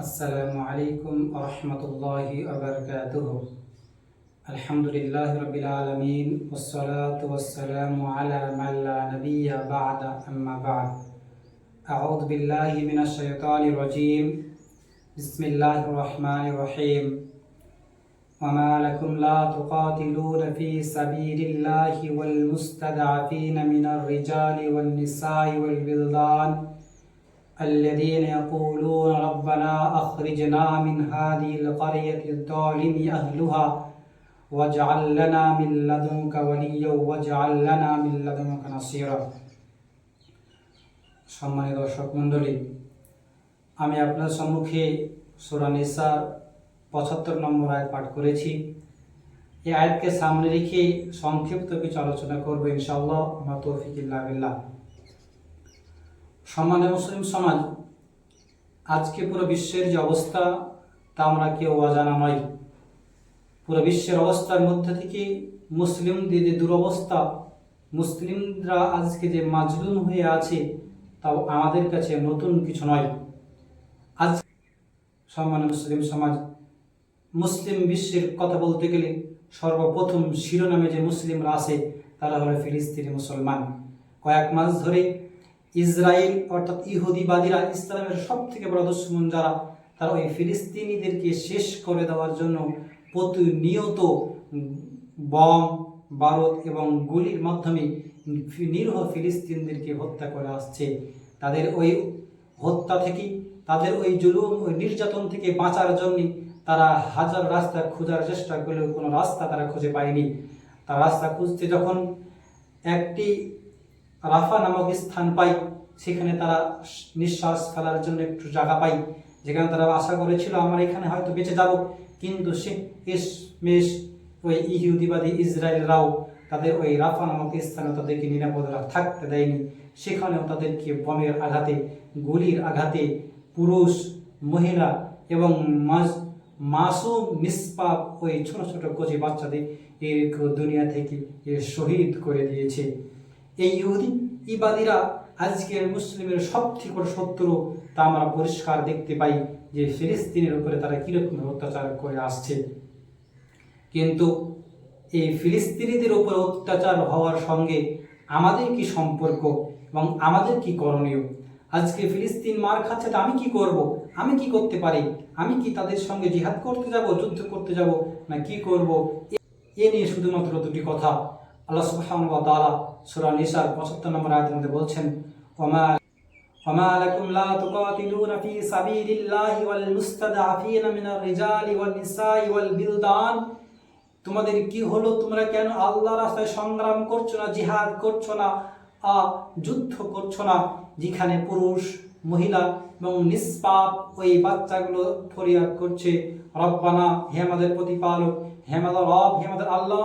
السلام عليكم ورحمة الله وبركاته. الحمد لله رب العالمين والصلاة والسلام على من لا نبي بعد أما بعد. أعوذ بالله من الشيطان الرجيم. بسم الله الرحمن الرحيم. وما لكم لا تقاتلون في سبيل الله والمستضعفين من الرجال والنساء والولدان الذين يقولون ربنا أخرجنا من هذه القرية الظالم أهلها واجعل لنا من لدنك وليا واجعل لنا من لدنك نصيرا সম্মানিত দর্শক মণ্ডলী আমি আপনার সম্মুখে সুরা নিসার পঁচাত্তর নম্বর আয়াত পাঠ করেছি এই আয়াতকে সামনে রেখে সংক্ষিপ্ত কিছু আলোচনা করবো ইনশাআল্লাহ আমার তৌফিকিল্লাহ বিল্লাহ সম্মানের মুসলিম সমাজ, আজকে পুরো বিশ্বের যে অবস্থা, তা আমরা কেউ অজানা নয়। পুরো বিশ্বের অবস্থার মধ্যে থেকে মুসলিমদের যে দুরবস্থা, মুসলিমরা আজকে যে মাজলুম হয়ে আছে, তাও আমাদের কাছে নতুন কিছু নয়। আজ সম্মান মুসলিম সমাজ, মুসলিম বিশ্বের কথা বলতে গেলে সর্বপ্রথম শিরোনামে যে মুসলিমরা আছে, তারা হলো ফিলিস্তিনি মুসলমান। কয়েক মাস ধরে ইসরায়েল, অর্থাৎ ইহুদিবাদীরা ইসলামের সব থেকে বড় দুশ্মন যারা, তারা ওই ফিলিস্তিনিদেরকে শেষ করে দেওয়ার জন্য প্রতিনিয়ত বম, বারুদ এবং গুলির মাধ্যমে নিরীহ ফিলিস্তিনদেরকে হত্যা করে আসছে। তাদের ওই হত্যা থেকে, তাদের ওই জুলুম, ওই নির্যাতন থেকে বাঁচার জন্যে তারা হাজার রাস্তা খোঁজার চেষ্টা করলেও কোনো রাস্তা তারা খুঁজে পায়নি। তার রাস্তা খুঁজতে যখন একটি রাফা নামক স্থান পাই, সেখানে তারা নিঃশ্বাস ফেলার জন্য একটু জায়গা পাই। যেখানে তারা আশা করেছিল, আমরা এখানে হয়তো বেঁচে যাব। কিন্তু সে মেষ ওই ইহুদিবাদী ইসরায়েলরাও তাদের ওই রাফা নামক স্থানে তাদেরকে নিরাপদ থাকতে দেয়নি। সেখানেও তাদেরকে বমের আঘাতে, গুলির আঘাতে পুরুষ, মহিলা এবং মাস, মাসুম নিষ্পাপ ওই ছোট ছোট কচি বাচ্চাদের এর দুনিয়া থেকে শহীদ করে দিয়েছে। এই ইহুদি ইবাদিরা আজকের মুসলিমের সব থেকে বড় শত্রু তা আমরা পরিষ্কার দেখতে পাই যে ফিলিস্তিনের উপরে তারা কীরকম অত্যাচার করে আসছে। কিন্তু এই ফিলিস্তিনিদের উপর অত্যাচার হওয়ার সঙ্গে আমাদের কি সম্পর্ক এবং আমাদের কি করণীয়? আজকে ফিলিস্তিন মার খাচ্ছে তা আমি কি করব? আমি কি করতে পারি? আমি কি তাদের সঙ্গে জিহাদ করতে যাব, যুদ্ধ করতে যাব না কি করব? এ নিয়ে শুধুমাত্র দুটি কথা। আল্লাহ সুবহান ওয়া তাআলা সূরা নিসার 75 নম্বর আয়াতের মধ্যে বলছেন ওমা وما لكم لا تقاتلون في سبيل الله والمستضعفين من الرجال والنساء والبلدان তোমাদের কি হলো তোমরা কেন আল্লাহ রাস্তায় সংগ্রাম করছো না জিহাদ করছো না আ যুদ্ধ করছো না যেখানে পুরুষ মহিলা এবং নিষ্পাপ ওই বাচ্চাগুলো ফরিয়াদ করছে রব্বানা হে আমাদের প্রতিপালক হে আমাদের রব হে আমাদের আল্লাহ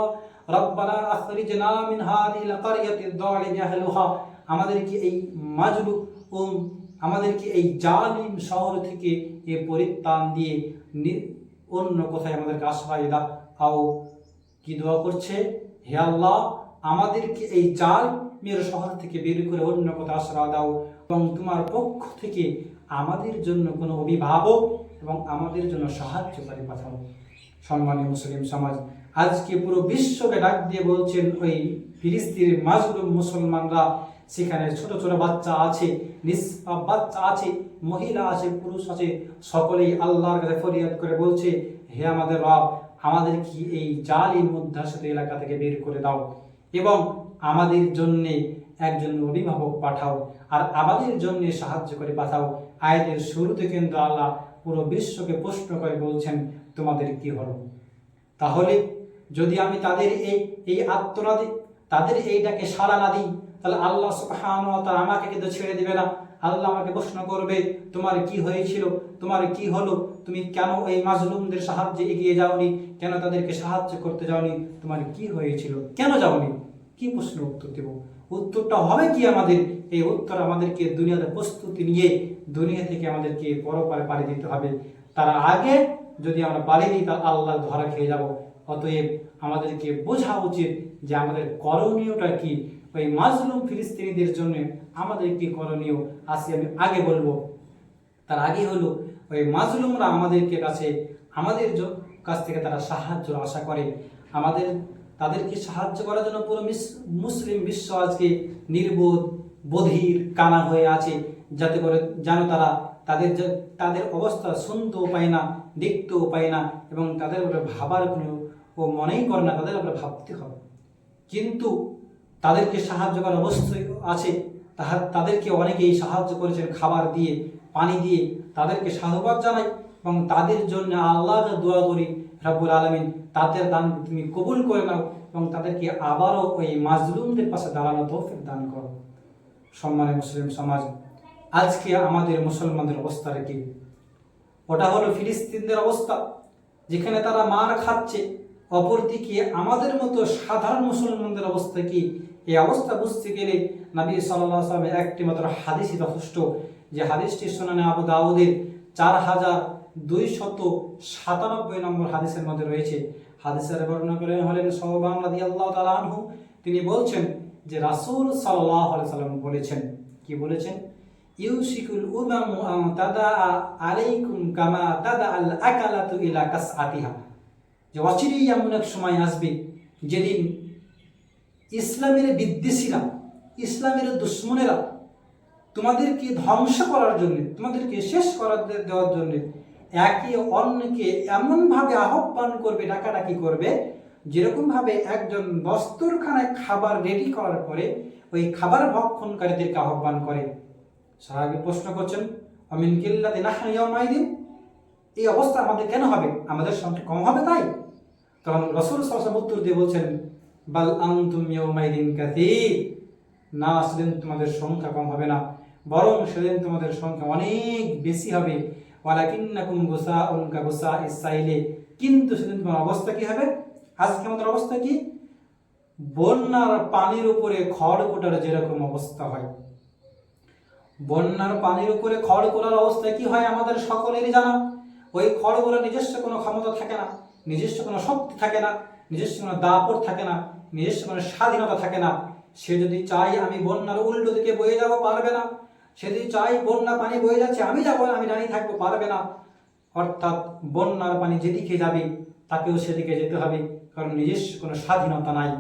রব্বানা আখরিজনা মিন হাদিল কারিয়াতিদ যালিমি আহলুহা। আমাদেরকে এই মাজলু ও আমাদেরকে এই জালিম শহর থেকে এ পরিত্রাণ দিয়ে অন্য কোথায় আমাদেরকে আশ্রয় দাও। কি দোয়া করছে? হে আল্লাহ, আমাদেরকে এই জালিমের শহর থেকে বের করে অন্য কোথাও আশ্রয় দাও এবং তোমার পক্ষ থেকে আমাদের জন্য কোনো অভিভাবক এবং আমাদের জন্য সাহায্যকারী পাঠাও। সম্মানীয় মুসলিম সমাজ, আজকে পুরো বিশ্বকে ডাক দিয়ে বলছেন ওই ফিলিস্তিনের মাজলুম মুসলমানরা, সেখানে ছোট ছোট বাচ্চা আছে, নিষ্পাপ বাচ্চা আছে, মহিলা আছে, পুরুষ আছে, সকলেই আল্লাহর কাছে ফরিয়াদ করে বলছে, হে আমাদের রব, আমাদের কি এই জালিম মুদ্রাসিত এলাকা থেকে বের করে দাও এবং আমাদের জন্যে একজন অভিভাবক পাঠাও, আর আমাদের জন্য সাহায্য করে পাঠাও। আয়াতের শুরুতে কিন্তু আল্লাহ পুরো বিশ্বকে প্রশ্ন করে বলছেন তোমাদের কি হলো? তাহলে যদি আমি তাদের এই এই আত্মনাদি তাদের এইটাকে সাড়া না দিই, তাহলে আল্লাহ সুবহানাহু ওয়া আমাকে কিন্তু ছেড়ে দেবে না। আল্লাহ আমাকে প্রশ্ন করবে, তোমার কি হয়েছিল? তোমার কি হলো? তুমি কেন এই মাজলুমদের সাহায্যে এগিয়ে যাওনি? কেন তাদেরকে সাহায্য করতে যাওনি? তোমার কি হয়েছিল? কেন যাওনি? কি প্রশ্ন উত্তর দেব? উত্তরটা হবে কি আমাদের? এই উত্তর আমাদেরকে দুনিয়াতে প্রস্তুতি নিয়ে, দুনিয়া থেকে আমাদেরকে পরপারে পাড়ি দিতে হবে। তার আগে যদি আমরা পারি দিই তাহলে আল্লাহ ধরা খেয়ে যাব। অতএব আমাদেরকে বোঝা উচিত যে আমাদের করণীয়টা কি। ওই মাজলুম ফিলিস্তিনিদের জন্য আমাদের কি করণীয় আসি আমি আগে বলব। তার আগে হলো, ওই মাজলুমরা আমাদেরকে কাছে, আমাদের কাছ থেকে তারা সাহায্য আশা করে। আমাদের, তাদেরকে সাহায্য করার জন্য পুরো মিস- মুসলিম বিশ্ব আজকে নির্বোধ, বধির, কানা হয়ে আছে। যাতে করে যেন তারা তাদের তাদের অবস্থা শুনতেও পায় না, দেখতেও পায় না এবং তাদের উপরে ভাবার কোনো ও মনেই করে না, তাদের উপরে ভাবতে হবে। কিন্তু তাদেরকে সাহায্য করার অবশ্যই আছে। তাহা তাদেরকে অনেকেই সাহায্য করেছেন খাবার দিয়ে, পানি দিয়ে। তাদেরকে সাধুবাদ জানাই এবং তাদের জন্য আল্লাহ দোয়া করি রাব্বুল আলমিন, তাদের দান তুমি কবুল করে নাও এবং তাদেরকে আবারও ওই মাজলুমদের পাশে দাঁড়ানো তৌফিক দান করো। সম্মানের মুসলিম সমাজ আজকে আমাদের মুসলমানদের অবস্থাটা কি? ওটা হলো ফিলিস্তিনদের অবস্থা, যেখানে তারা মার খাচ্ছে। অপরদিকে আমাদের মতো সাধারণ মুসলমানদের অবস্থা কি? এই অবস্থা বুঝতে গেলে নবী সাল্লাহ সাল্লামের একটি মাত্র হাদিসই যথেষ্ট, যে হাদিসটি শোনানে আবু দাউদের চার হাজার দুইশত সাতানব্বই নম্বর হাদিসের মধ্যে রয়েছে। হাদিসের বর্ণনা করে হলেন সহবান রাদি আল্লাহ তালা আনহু। তিনি বলছেন যে রাসূল সাল্লাহ সাল্লাম বলেছেন। কি বলেছেন? ইউশিকুল উমামু আন তাদা আলাইকুম কামা তাদা আল আকালাতু ইলা কাসআতিহা। যে অচিরেই এমন এক সময় আসবে যেদিন ইসলামের বিদ্বেষীরা, ইসলামের দুশ্মনেরা তোমাদেরকে ধ্বংস করার জন্য, তোমাদেরকে শেষ করার দেওয়ার জন্য একে অন্যকে এমনভাবে আহ্বান করবে, ডাকাডাকি করবে যেরকম ভাবে একজন দস্তরখানায় খাবার রেডি করার পরে ওই খাবার ভক্ষণকারীদেরকে আহ্বান করে। সাহাবি প্রশ্ন করছেন, অমিন কিল্লাতে নাহিয়ামাইদিন এই অবস্থা আমাদের কেন হবে? আমাদের সংখ্যা কম হবে তাই? তখন রসুল সাল্লাম উত্তর দিয়ে বলছেন, বাল আনতুম ইয়াউমাইদিন কাসীর। না, সেদিন তোমাদের সংখ্যা কম হবে না, বরং সেদিন তোমাদের সংখ্যা অনেক বেশি হবে। ওয়ালাকিন্নাকুম গুসাউন কা গুসা ইসাইলে কিন্তু সেদিন তোমার অবস্থা কি হবে? আজকে আমাদের অবস্থা কি? বন্যার পানির উপরে খড় কোটার যেরকম অবস্থা হয়। বন্যার পানির উপরে খড় করার অবস্থা কি হয় আমাদের সকলেরই জানা। ওই খড়গুলো নিজস্ব কোনো ক্ষমতা থাকে না নিজস্ব কোনো শক্তি থাকে না নিজস্ব কোনো দাপট থাকে না নিজস্ব কোনো স্বাধীনতা থাকে না। সে যদি চাই আমি বন্যার উল্টো দিকে বয়ে যাব পারবে না। সে যদি চাই বন্যা পানি বয়ে যাচ্ছে আমি যাব না, আমি দাঁড়িয়ে থাকব পারবে না। অর্থাৎ বন্যার পানি যেদিকে যাবে তাকেও সেদিকে যেতে হবে কারণ নিজস্ব কোনো স্বাধীনতা নাই।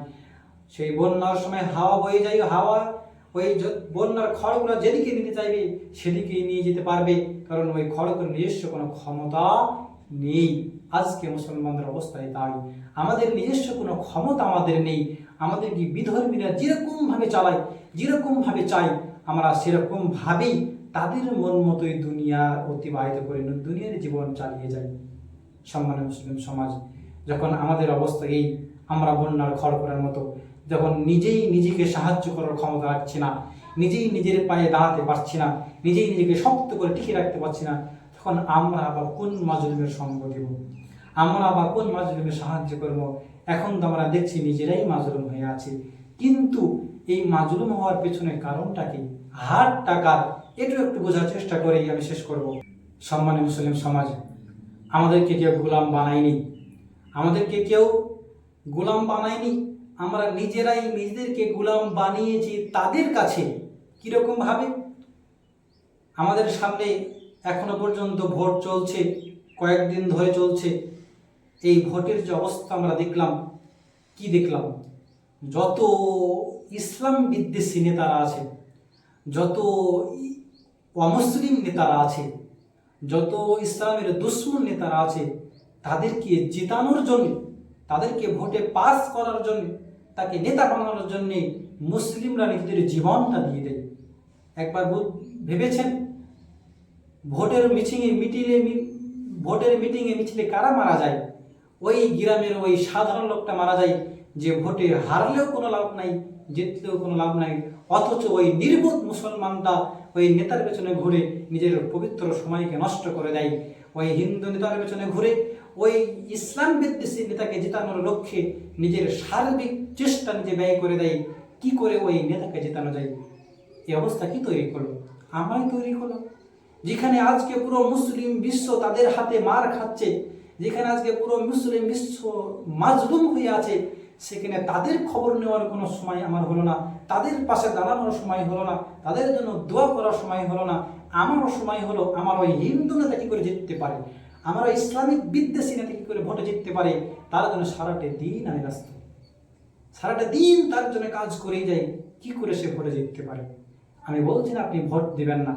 সেই বন্যার সময় হাওয়া বয়ে যায় হাওয়া ওই বন্যার খড়গুলো যেদিকে নিতে চাইবে সেদিকেই নিয়ে যেতে পারবে। কারণ ওই খড়গুলোর নিজস্ব কোনো ক্ষমতা নেই। আজকে মুসলমানদের অবস্থায় তাই। আমাদের নিজস্ব কোনো ক্ষমতা আমাদের নেই। আমাদের কি বিধর্মীরা যেরকম ভাবে চালায় যেরকম ভাবে চাই আমরা সেরকম ভাবেই তাদের মন মতোই দুনিয়া অতিবাহিত করে দুনিয়ার জীবন চালিয়ে যাই। সম্মানের মুসলিম সমাজ, যখন আমাদের অবস্থা এই, আমরা বন্যার খড় করার মতো যখন নিজেই নিজেকে সাহায্য করার ক্ষমতা রাখছি না, নিজেই নিজের পায়ে দাঁড়াতে পারছি না, নিজেই নিজেকে শক্ত করে টিকে রাখতে পারছি না, তখন আমরা আবার কোন মাজলুমের সঙ্গ দেব আমরা আবার কোন মাজলুমের সাহায্য করব? এখন তো আমরা দেখছি নিজেরাই মাজলুম হয়ে আছে। কিন্তু এই মাজলুম হওয়ার পেছনে কারণটা কি? হার টাকার একটু একটু বোঝার চেষ্টা করেই আমি শেষ করব। সম্মানের মুসলিম সমাজ, আমাদেরকে কেউ গোলাম বানায়নি। আমাদেরকে কেউ গোলাম বানায়নি। আমরা নিজেরাই নিজেদেরকে গুলাম বানিয়েছি তাদের কাছে। কীরকম ভাবে? আমাদের সামনে এখনও পর্যন্ত ভোট চলছে, কয়েকদিন ধরে চলছে। এই ভোটের যে অবস্থা আমরা দেখলাম, কি দেখলাম? যত ইসলাম বিদ্বেষী নেতারা আছে, যত অমুসলিম নেতারা আছে, যত ইসলামের দুশ্মন নেতারা আছে, তাদেরকে জেতানোর জন্য, তাদেরকে ভোটে পাস করার জন্য তাকে নেতা বানানোর জন্য মুসলিমরা নিজেদের জীবনটা দিয়ে দেয়। একবার ভেবেছেন? ভোটের মিটিংয়ে মিটিংয়ে ভোটের মিটিংয়ে মিছিলে কারা মারা যায়? ওই গ্রামের ওই সাধারণ লোকটা মারা যায় যে ভোটে হারলেও কোনো লাভ নাই, জিতলেও কোনো লাভ নাই। অথচ ওই নির্বোধ মুসলমানটা ওই নেতার পেছনে ঘুরে নিজের পবিত্র সময়কে নষ্ট করে দেয়। ওই হিন্দু নেতার পেছনে ঘুরে ওই ইসলাম বিদ্বেষী নেতাকে জেতানোর লক্ষ্যে নিজের সার্বিক চেষ্টা নিজে ব্যয় করে দেয়, কি করে ওই নেতাকে জেতানো যায়? এই অবস্থা কি তৈরি করল? আমরাই তৈরি করল যেখানে আজকে পুরো মুসলিম বিশ্ব তাদের হাতে মার খাচ্ছে, যেখানে আজকে পুরো মুসলিম বিশ্ব মাজলুম হয়ে আছে, সেখানে তাদের খবর নেওয়ার কোনো সময় আমার হলো না। তাদের পাশে দাঁড়ানোর সময় হলো না। তাদের জন্য দোয়া করার সময় হলো না। আমারও সময় হলো আমার ওই হিন্দু নেতা কি করে জিততে পারে? আমার ইসলামিক বিদ্বেষী নেতা কি করে ভোটে জিততে পারে? তার জন্য সারাটে দিন আমি ব্যস্ত। সারাটা দিন তার জন্য কাজ করেই যাই। কি করে সে ভোটে জিততে পারে? আমি বলছি না আপনি ভোট দেবেন না।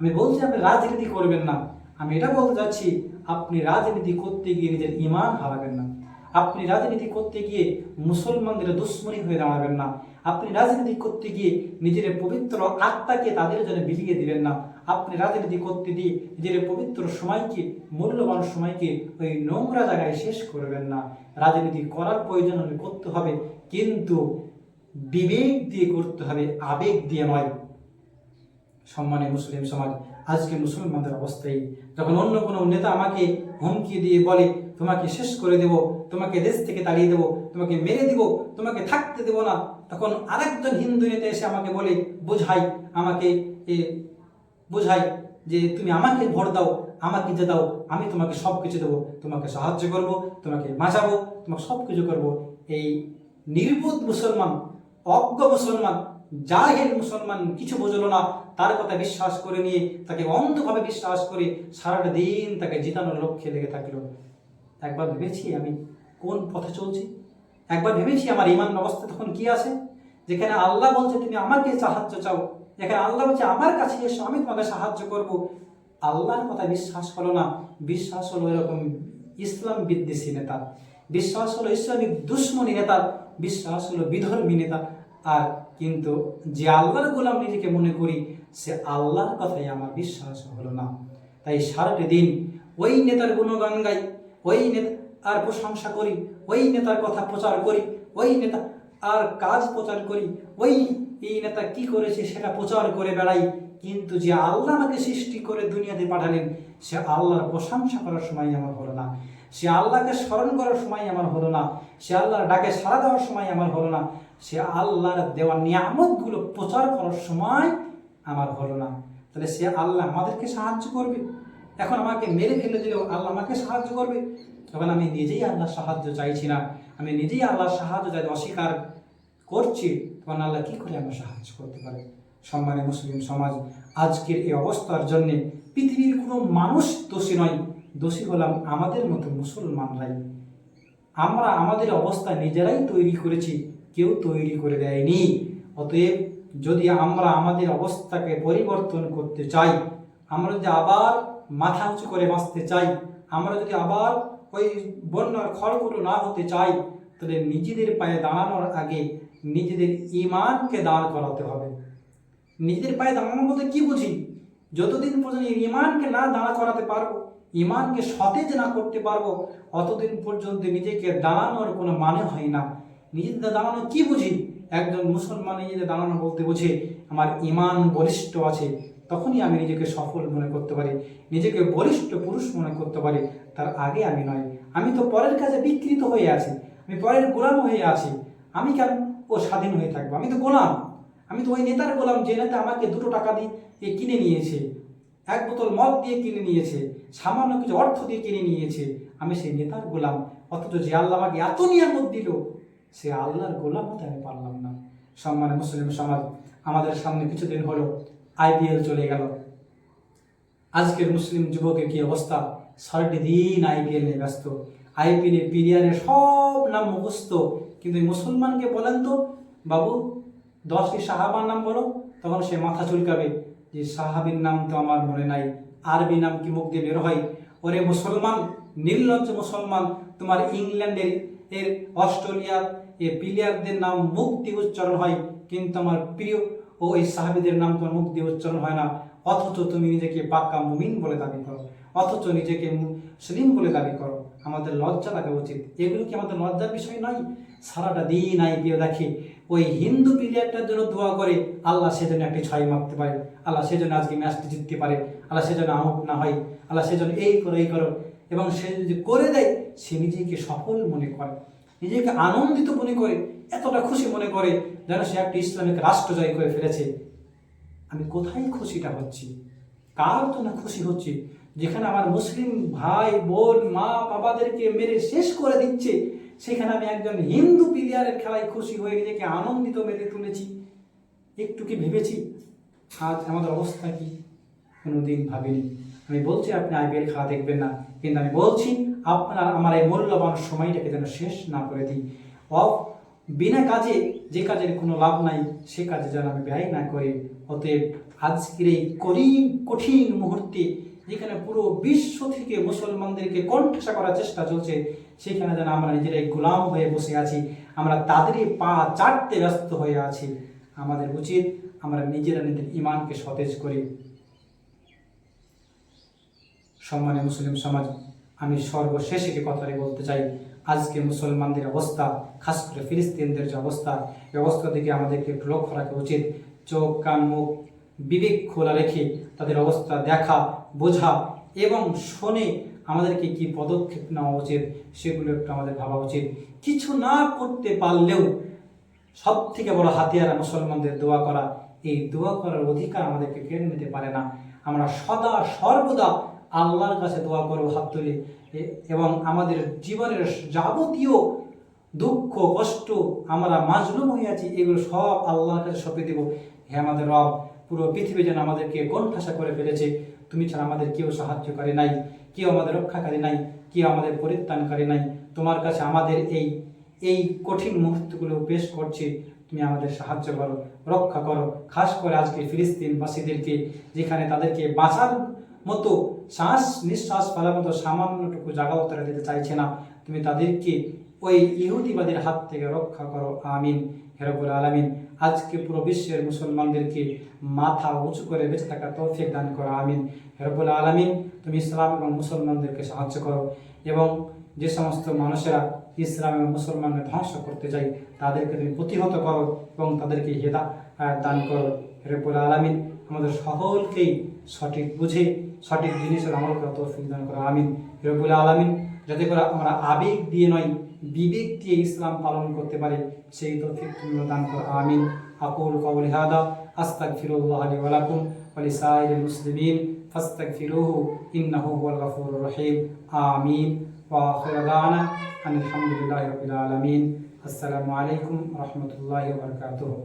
আমি বলছি আপনি রাজনীতি করবেন না। আমি এটা বলতে চাচ্ছি, আপনি রাজনীতি করতে গিয়ে নিজের ইমান হারাবেন না। আপনি রাজনীতি করতে গিয়ে মুসলমানদের দুশ্মনী হয়ে দাঁড়াবেন না। আপনি রাজনীতি করতে গিয়ে নিজের পবিত্র আত্মাকে তাদের জন্য বিলিয়ে দিবেন না। আপনি রাজনীতি করতে দিয়ে নিজের পবিত্র সময়কে, মূল্যবান সময়কে ওই নোংরা জায়গায় শেষ করবেন না। রাজনীতি করার প্রয়োজন হলে করতে হবে, কিন্তু বিবেক দিয়ে করতে হবে, আবেগ দিয়ে নয়। সম্মানে মুসলিম সমাজ আজকে মুসলমানদের অবস্থায় যখন অন্য কোনো নেতা আমাকে হুমকি দিয়ে বলে তোমাকে শেষ করে দেব, তোমাকে দেশ থেকে তাড়িয়ে দেব, তোমাকে মেরে দিব, তোমাকে থাকতে দেব না। তখন আরেকজন হিন্দু নেতা এসে আমাকে বলে, বোঝাই আমাকে, এ, বোঝাই যে তুমি আমাকে ভোট দাও, আমাকে যে দাও আমি তোমাকে সব কিছু দেবো। তোমাকে সাহায্য করব, তোমাকে বাঁচাবো, তোমাকে সব কিছু করব। এই নির্বোধ মুসলমান, অজ্ঞ মুসলমান, জাহেল মুসলমান কিছু বুঝলো না। তার কথা বিশ্বাস করে নিয়ে, তাকে অন্ধভাবে বিশ্বাস করে সারাটা দিন তাকে জিতানোর লক্ষ্যে লেগে থাকল। একবার ভেবেছি আমি কোন পথে চলছি। একবার ভেবেছি আমার ইমান অবস্থা তখন কি আছে? যেখানে আল্লাহ বলছে, তুমি আমাকে সাহায্য চাও। যেখানে আল্লাহ বলছে, আমার কাছে এসো, আমি তোমাকে সাহায্য করব। আল্লাহর কথা বিশ্বাস হলো না। বিশ্বাস হলো এরকম ইসলাম বিদ্বেষী নেতা। বিশ্বাস হলো ইসলামিক দুশ্মনী নেতা। বিশ্বাস হলো বিধর্মী নেতা। আর কিন্তু যে আল্লাহর গোলাম নিজেকে মনে করি, সে আল্লাহর কথাই আমার বিশ্বাস হলো না। তাই সারাটি দিন ওই নেতার গুণগান গাই। ওই নেতা আর প্রশংসা করি, ওই নেতার কথা প্রচার করি, ওই নেতা আর কাজ প্রচার করি, ওই এই নেতা কি করেছে সেটা প্রচার করে বেড়াই। কিন্তু যে আল্লাহ আমাকে সৃষ্টি করে দুনিয়াতে পাঠালেন, সে আল্লাহর প্রশংসা করার সময় আমার হলো না। সে আল্লাহকে স্মরণ করার সময় আমার হলো না। সে আল্লাহর ডাকে সাড়া দেওয়ার সময় আমার হলো না। সে আল্লাহর দেওয়া নিয়ামতগুলো প্রচার করার সময় আমার হলো না। তাহলে সে আল্লাহ আমাদেরকে সাহায্য করবে? এখন আমাকে মেরে ফেলে দিলেও আল্লাহ আমাকে সাহায্য করবে। তখন আমি নিজেই আল্লাহ সাহায্য চাইছি না। আমি নিজেই আল্লাহ সাহায্য চাই, অস্বীকার করছি। তখন আল্লাহ কি করে আমার সাহায্য করতে পারে? সম্মানে মুসলিম সমাজ, আজকের এই অবস্থার জন্যে পৃথিবীর কোনো মানুষ দোষী নয়। দোষী হলাম আমাদের মতো মুসলমানরাই। আমরা আমাদের অবস্থা নিজেরাই তৈরি করেছি, কেউ তৈরি করে দেয়নি। অতএব যদি আমরা আমাদের অবস্থাকে পরিবর্তন করতে চাই, আমরা যদি আবার মাথা উঁচু করে বাঁচতে চাই। আমরা যদি আবার ওই বন্যার খড়কুটো না হতে চাই, তাহলে নিজেদের পায়ে দাঁড়ানোর আগে নিজেদের ইমানকে দাঁড় করাতে হবে। নিজেদের পায়ে দাঁড়ানো বলতে কি বুঝি? যতদিন পর্যন্ত ইমানকে না দাঁড়া করাতে পারব ইমানকে সতেজ না করতে পারব, অতদিন পর্যন্ত নিজেকে দাঁড়ানোর কোনো মানে হয় না। নিজেদের দাঁড়ানো কি বুঝি? একজন মুসলমান নিজেদের দাঁড়ানো বলতে বুঝে, আমার ইমান বলিষ্ঠ আছে তখনই আমি নিজেকে সফল মনে করতে পারি, নিজেকে বলিষ্ঠ পুরুষ মনে করতে পারি, তার আগে আমি নয় আমি তো পরের কাছে বিকৃত হয়ে আছি, আমি পরের গোলাম হয়ে আছি। আমি কেন ও স্বাধীন হয়ে থাকব? আমি তো গোলাম। আমি তো ওই নেতার গোলাম যে নেতা আমাকে দুটো টাকা দিয়ে কিনে নিয়েছে, এক বোতল মদ দিয়ে কিনে নিয়েছে, সামান্য কিছু অর্থ দিয়ে কিনে নিয়েছে। আমি সেই নেতার গোলাম, অথচ যে আল্লাহ আমাকে এত নিয়ামত দিল, সে আল্লাহর গোলাম হতে আমি পারলাম না। সম্মানে মুসলিম সমাজ, আমাদের সামনে কিছুদিন হলো আইপিএল চলে গেল। আজকের মুসলিম যুবকের কি অবস্থা? সারাটি দিন আইপিএল নিয়ে ব্যস্ত। আইপিএল এর প্লেয়ারের সব নাম মুখস্থ। কিন্তু মুসলমানকে বলেন তো, বাবু, দশটি সাহাবার নাম বলো। তখন সে মাথা চুলকাবে। যে সাহাবির নাম তো আমার মনে নাই। আরবি নাম কি মুখ দিয়ে বের হয়? ওরে মুসলমান, নির্লজ্জ মুসলমান, তোমার ইংল্যান্ডের, এর অস্ট্রেলিয়ার, এ প্লেয়ারদের নাম দিয়ে উচ্চারণ হয়। কিন্তু আমার প্রিয় ও এই সাহাবিদের নাম তোমার মুখ দিয়ে উচ্চারণ হয় না। অথচ তুমি নিজেকে পাক্কা মুমিন বলে দাবি করো। অথচ নিজেকে মুসলিম বলে দাবি করো। আমাদের লজ্জা লাগা উচিত। এগুলো কি আমাদের লজ্জার বিষয় নয়? সারাটা দিন আইপিএল দেখে ওই হিন্দু প্লেয়ারটার জন্য দোয়া করে আল্লাহ সেজন্য একটি ছয় মারতে পারে। আল্লাহ সেজন্য আজকে ম্যাচটি জিততে পারে। আল্লাহ সেজন্য আউট না হয়। আল্লাহ সেজন্য এই করো এই করো। এবং সে যদি করে দেয়, সে নিজেকে সফল মনে করে। নিজেকে আনন্দিত মনে করে, এতটা খুশি মনে করে যেন সে একটি ইসলামিক রাষ্ট্র জয় করে ফেলেছে। আমি কোথায় খুশিটা হচ্ছি? কার জন্য খুশি হচ্ছি? যেখানে আমার মুসলিম ভাই, বোন, মা, বাবাদেরকে মেরে শেষ করে দিচ্ছে, সেখানে আমি একজন হিন্দু প্লেয়ারের খেলায় খুশি হয়ে নিজেকে আনন্দিত মেরে তুলেছি। একটু কি ভেবেছি? আজ আমাদের অবস্থা কি? কোনোদিন ভাবিনি। আমি বলছি, আপনি আইপিএল খেলা দেখবেন না। কিন্তু আমি বলছি আপনার আমার এই মূল্যবান সময়টাকে যেন শেষ না করে দিই। অফ বিনা কাজে যে কাজের কোনো লাভ নাই, সে কাজে যেন আমি ব্যয় না করি। অতএব আজকের এই কঠিন কঠিন মুহূর্তে যেখানে পুরো বিশ্ব থেকে মুসলমানদেরকে কণ্ঠাসা করার চেষ্টা চলছে, সেখানে যেন আমরা নিজেরাই গোলাম হয়ে বসে আছি, আমরা তাদেরই পা চাটতে ব্যস্ত হয়ে আছি। আমাদের উচিত আমরা নিজেরা নিজের ইমানকে সতেজ করি। সম্মানীয় মুসলিম সমাজ আমি সর্বশেষ একটি কথাটি বলতে চাই? আজকে মুসলমানদের অবস্থা, খাস করে ফিলিস্তিনদের যে অবস্থা এই অবস্থা দিকে আমাদেরকে একটু লক্ষ্য রাখা উচিত। চোখ, কান, মুখ বিবেক খোলা রেখে তাদের অবস্থা দেখা, বোঝা এবং শোনে আমাদেরকে কি পদক্ষেপ নেওয়া উচিত, সেগুলো একটু আমাদের ভাবা উচিত। কিছু না করতে পারলেও সব থেকে বড় হাতিয়ার মুসলমানদের দোয়া করা, এই দোয়া করার অধিকার আমাদেরকে কেড়ে নিতে পারে না। আমরা সদা, সর্বদা আল্লাহর কাছে দোয়া করব, হাত তুলে। এবং আমাদের জীবনের যাবতীয় দুঃখ, কষ্ট আমরা মাজলুম হইয়াছি এগুলো সব আল্লাহর কাছে সঁপে দেব। হে আমাদের রব, পুরো পৃথিবী যেন আমাদেরকে কণ্ঠাসা করে ফেলেছে। তুমি ছাড়া আমাদের কেউ সাহায্যকারী নাই, কেউ আমাদের রক্ষাকারী নাই, কেউ আমাদের পরিত্রাণকারী নাই। তোমার কাছে আমাদের এই এই কঠিন মুহূর্তগুলো পেশ করছি। তুমি আমাদের সাহায্য করো, রক্ষা করো। খাস করে আজকে ফিলিস্তিনবাসীদেরকে, যেখানে তাদেরকে বাঁচার মতো শ্বাস নিঃশ্বাস ফেলার মতো সামান্যটুকু জায়গাও তারা দিতে চাইছে না। তুমি তাদেরকে ওই ইহুদিবাদের হাত থেকে রক্ষা করো। আমিন। হেরবুল আলমিন। আজকে পুরো বিশ্বের মুসলমানদেরকে মাথা উঁচু করে বেঁচে থাকার তৌফিক দান করো। আমিন। হেরবুল আলমিন, তুমি ইসলাম এবং মুসলমানদেরকে সাহায্য করো এবং যে সমস্ত মানুষেরা ইসলাম এবং মুসলমানকে ধ্বংস করতে চাই তাদেরকে তুমি প্রতিহত করো এবং তাদেরকে হেদা দান করো। হেরবুল আলমিন, আমাদের সকলকেই সঠিক বুঝে সঠিক জিনিসের আমল করা তৌফিক দান করো। আমিন। রবুল আলমিন, যাতে করে আমরা আবেগ দিয়ে নয়, বিবেক দিয়ে ইসলাম পালন করতে পারি, সেই তৌফিক তুমি দান করো। আমিন। আকুল কবুল হাদা, আস্তাগফিরুল্লাহ লি ওয়া লাকুম ওয়া লিসাইরিল মুসলিমিন, ফাস্তাগফিরুহু, ইন্নাহু হুয়াল গফুরুর রহিম। আমিন। ওয়া আখিরু দাওয়ানা আলামিন। আসসালামু আলাইকুম ওয়া রাহমাতুল্লাহি ওয়া বারাকাতুহু।